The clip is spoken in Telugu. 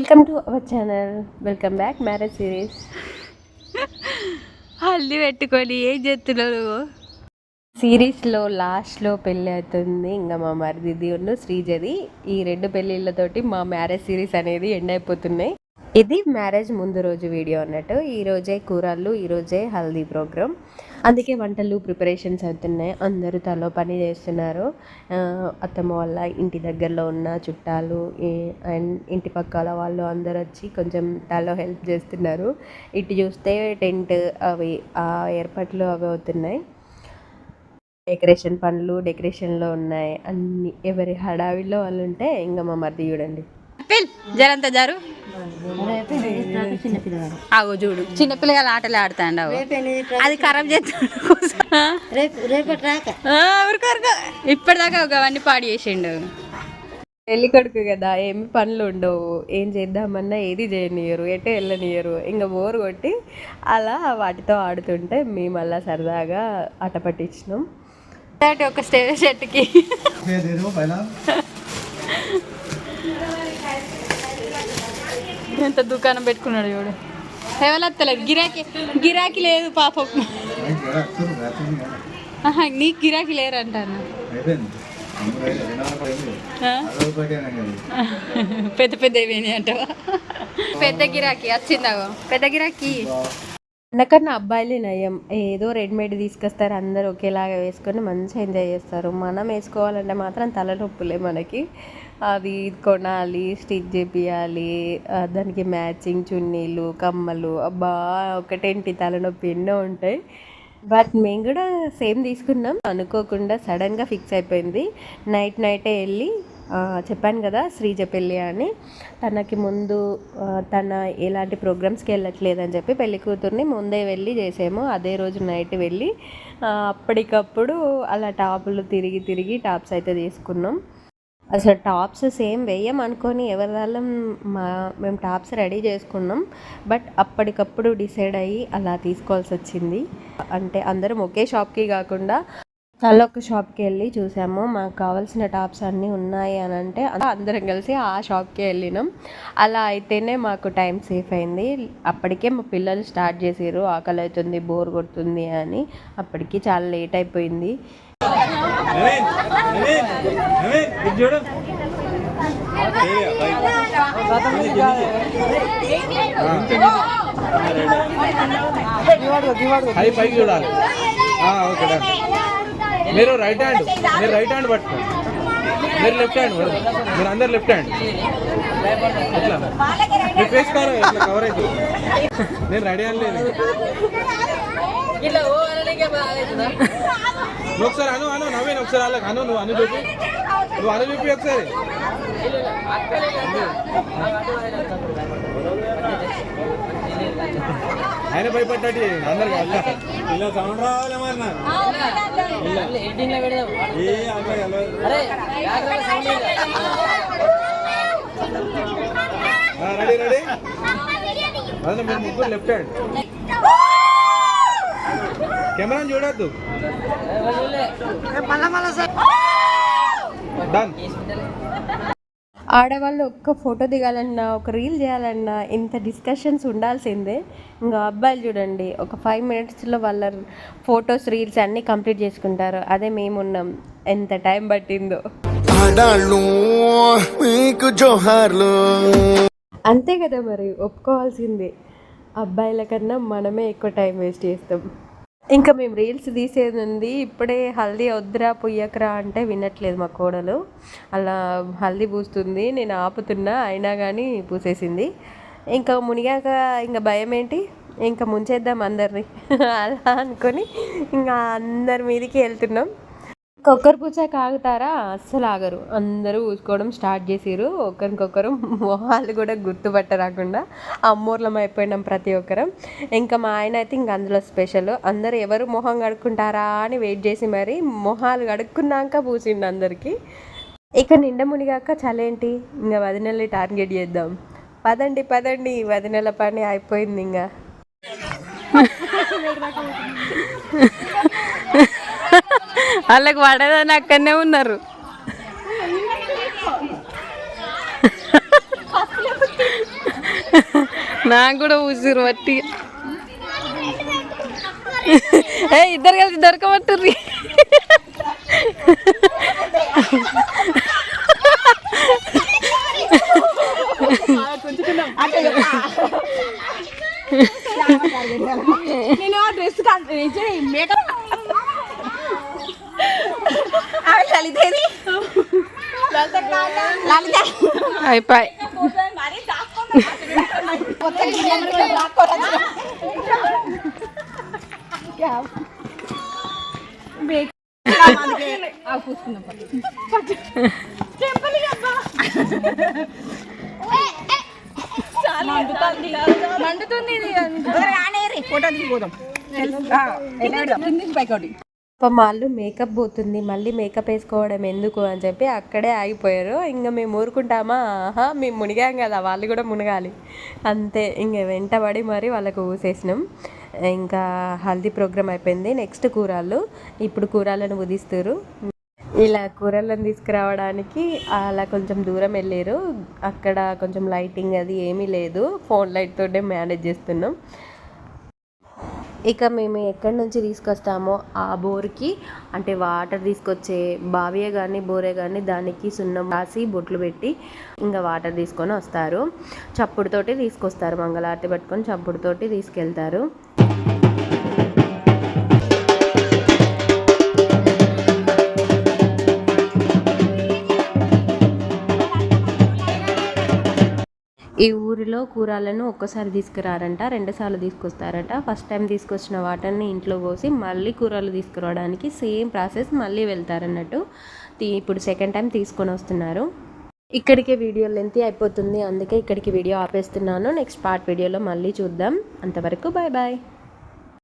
Welcome to our channel welcome back marriage series haldi పెట్టుకొని ఏం చేస్తున్నారు సిరీస్లో లాస్ట్లో పెళ్ళి అవుతుంది. ఇంకా మా మరిది ఉన్న శ్రీజది. ఈ రెండు పెళ్ళిళ్ళతోటి మా మ్యారేజ్ సిరీస్ అనేది ఎండ్ అయిపోతున్నాయి. ఇది మ్యారేజ్ ముందు రోజు వీడియో అన్నట్టు. ఈ రోజే కూరళ్ళు ఈ రోజే హల్దీ ప్రోగ్రామ్. అందుకే వంటలు ప్రిపరేషన్స్ అవుతున్నాయి. అందరూ తలో పని చేస్తున్నారు. ఆ, అత్తమ్మ వాళ్ళ ఇంటి దగ్గరలో ఉన్న చుట్టాలు అండ్ ఇంటి పక్కల వాళ్ళు అందరూ వచ్చి కొంచెం తలో హెల్ప్ చేస్తున్నారు. ఇటు చూస్తే టెంట్ అవి ఆ ఏర్పాట్లు అవి అవుతున్నాయి. డెకరేషన్ పనులు డెకరేషన్లో ఉన్నాయి. అన్ని ఎవరి హడావిలో వాళ్ళు ఉంటే ఇంకా మా మరిది చూడండి. పిల్ జరంత జారు. ఆగో చూడు చిన్న పిల్లగాలు ఆటలు ఆడుతాండు అగో. అది ఖరాబ్ చేస్తాడు. ఇప్పటిదాకా ఒక అవన్నీ పాడు చేసిండు. పెళ్ళి కొడుకు కదా ఏమి పనులు ఉండవు. ఏం చేద్దామన్నా ఏది చేయనియరు ఎటే వెళ్ళనియరు. ఇంకా బోర్ కొట్టి అలా వాటితో ఆడుతుంటే మేము అలా సరదాగా ఆట పట్టించినాం. ఒకటి ఒక స్టేజ్ చెట్టుకి ఎంత దుకాణం పెట్టుకున్నాడు చూడు. ఎవరత్తలేదు గిరాకీ గిరాకీ లేదు పాపం. నీకు గిరాకీ లేరంటాను? పెద్ద పెద్ద ఏమేమి అంటావా? పెద్ద గిరాకీ వచ్చిందాగో పెద్ద గిరాకీ. నాకన్నా అబ్బాయిలే నయం. ఏదో రెడీమేడ్ తీసుకొస్తారు అందరు ఒకేలాగా వేసుకొని మంచిగా ఎంజాయ్ చేస్తారు. మనం వేసుకోవాలంటే మాత్రం తలనొప్పులే మనకి. అది కొనాలి స్టిచ్ చేపియాలి దానికి మ్యాచింగ్ చున్నీలు కమ్మలు అబ్బా ఒకటేంటి తలనొప్పి ఎన్నో ఉంటాయి. బట్ మేము కూడా సేమ్ తీసుకున్నాం. అనుకోకుండా సడన్గా ఫిక్స్ అయిపోయింది. నైట్ నైటే వెళ్ళి చెప్పాను కదా శ్రీజ పెళ్ళి అని తనకి ముందు తన ఎలాంటి ప్రోగ్రామ్స్కి వెళ్ళట్లేదని చెప్పి పెళ్ళి కూతుర్ని ముందే వెళ్ళి చేసాము. అదే రోజు నైట్ వెళ్ళి అప్పటికప్పుడు అలా టాపులు తిరిగి తిరిగి టాప్స్ అయితే తీసుకున్నాం. అసలు టాప్స్ సేమ్ వేయమనుకొని ఎవరిదాళ్ళం మా మేము టాప్స్ రెడీ చేసుకున్నాం. బట్ అప్పటికప్పుడు డిసైడ్ అయ్యి అలా తీసుకోవాల్సి వచ్చింది. అంటే అందరం ఒకే షాప్కి కాకుండా చాలా ఒక షాప్కి వెళ్ళి చూసాము. మాకు కావాల్సిన టాప్స్ అన్నీ ఉన్నాయి అని అంటే అందరం కలిసి ఆ షాప్కి వెళ్ళినాం. అలా అయితేనే మాకు టైం సేఫ్ అయింది. అప్పటికే మా పిల్లలు స్టార్ట్ చేసారు ఆకలి అవుతుంది బోర్ కొడుతుంది అని. అప్పటికి చాలా లేట్ అయిపోయింది. హై పైకి చూడాలి. ఆ, ఓకే డన్. మీరు రైట్ హ్యాండ్ మీరు రైట్ హ్యాండ్ పట్టుకోండి. మీరు లెఫ్ట్ హ్యాండ్ మీరు అందరు లెఫ్ట్ హ్యాండ్ ఎట్లా? మీ ఫేస్ కవర్ ఇట్లా కవర్ అయితే నేను రెడీ అని లేదు. నువ్వు ఒకసారి అను అను నవీన్ ఒకసారి వాళ్ళకి అను నువ్వు అను చూపి. నువ్వు అను చూపి ఒకసారి. ఆయన భయపడ్డట్టు అందరు కాదు ఇలా సౌండ్ రావాలి రెడీ రెడీ? అదే మీరు ముగ్గురు లెఫ్ట్ హ్యాండ్. కెమెరా చూడొద్దు. డన్ ఆడవాళ్ళు ఒక్క ఫోటో దిగాలన్నా ఒక రీల్ చేయాలన్నా ఇంత డిస్కషన్స్ ఉండాల్సిందే. ఇంకా అబ్బాయిలు చూడండి ఒక ఫైవ్ మినిట్స్లో వాళ్ళ ఫొటోస్ రీల్స్ అన్నీ కంప్లీట్ చేసుకుంటారు. అదే మేమున్నాం. ఎంత టైం పట్టిందో. ఆడాళ్ళు మీకు జోహార్లు. అంతే కదా మరి ఒప్పుకోవాల్సిందే. అబ్బాయిల కన్నా మనమే ఎక్కువ టైం వేస్ట్ చేస్తాం. ఇంకా మేము రీల్స్ తీసేది ఉంది ఇప్పుడే హల్దీ వద్దురా పొయ్యకరా అంటే వినట్లేదు మా కోడలు. అలా హల్దీ పూస్తుంది నేను ఆపుతున్నా అయినా కానీ పూసేసింది. ఇంకా మునిగాక ఇంకా భయం ఏంటి ఇంకా ముంచేద్దాం అందరిని. అలా అనుకొని ఇంకా అందరి మీదకి వెళ్తున్నాం. ఒక్కరు పూసాక ఆగుతారా అస్సలు ఆగరు. అందరూ ఊసుకోవడం స్టార్ట్ చేసిరు ఒకరికొకరు మొహాలు కూడా గుర్తుపట్టరాకుండా అమ్మూర్లం అయిపోయినాం ప్రతి ఒక్కరం. ఇంకా మా ఆయన అయితే ఇంక అందులో స్పెషల్ అందరు ఎవరు మొహం కడుక్కుంటారా అని వెయిట్ చేసి మరి మొహాలు కడుక్కున్నాక పూసిండు అందరికీ. ఇక నిండా మునిగాక చలేంటి? ఇంకా వదినల్ని టార్గెట్ చేద్దాం. పదండి పదండి. వదినెల పని అయిపోయింది ఇంకా. వాళ్ళకి పడదని అక్కడనే ఉన్నారు. నాకు కూడా ఊసిరు బట్టి ఏ ఇద్దరు కలిసి దొరకబట్టుర్రి నేను డ్రెస్ మేకప్ లలితేది లలిత అయిపోయి ఫోటో దిగిపోదాం పైకోటి పాపం వాళ్ళు మేకప్ పోతుంది మళ్ళీ మేకప్ వేసుకోవడం ఎందుకు అని చెప్పి అక్కడే ఆగిపోయారు. ఇంకా మేము ఊరుకుంటామా? ఆహా మేము మునిగాం కదా వాళ్ళు కూడా మునగాలి. అంతే ఇంక వెంటబడి మరి వాళ్ళకు ఊసేసినాం. ఇంకా హల్దీ ప్రోగ్రామ్ అయిపోయింది నెక్స్ట్ కూరలు. ఇప్పుడు కూరలను ఉదిస్తారు ఇలా కూరలను తీసుకురావడానికి అలా కొంచెం దూరం వెళ్ళారు. అక్కడ కొంచెం లైటింగ్ అది ఏమీ లేదు. ఫోన్ లైట్ తోటే మేనేజ్ చేస్తున్నాం. ఇక మేము ఎక్కడి నుంచి తీసుకొస్తామో ఆ బోర్కి అంటే వాటర్ తీసుకొచ్చే బావియే కానీ బోరే కానీ దానికి సున్నం రాసి బొట్లు పెట్టి ఇంకా వాటర్ తీసుకొని వస్తారు. చప్పుడుతోటి తీసుకొస్తారు మంగళారతి పట్టుకొని చప్పుడుతోటి తీసుకెళ్తారు. ఊరిలో కూరలను ఒక్కసారి తీసుకురారంట రెండుసార్లు తీసుకొస్తారట. ఫస్ట్ టైం తీసుకొచ్చిన వాటర్ని ఇంట్లో పోసి మళ్ళీ కూరలు తీసుకురావడానికి సేమ్ ప్రాసెస్ మళ్ళీ వెళ్తారన్నట్టు ఇప్పుడు సెకండ్ టైం తీసుకొని వస్తున్నారు. ఇక్కడికే వీడియో లెంత్ అయిపోతుంది. అందుకే ఇక్కడికి వీడియో ఆపేస్తున్నాను. నెక్స్ట్ పార్ట్ వీడియోలో మళ్ళీ చూద్దాం. అంతవరకు బాయ్ బాయ్.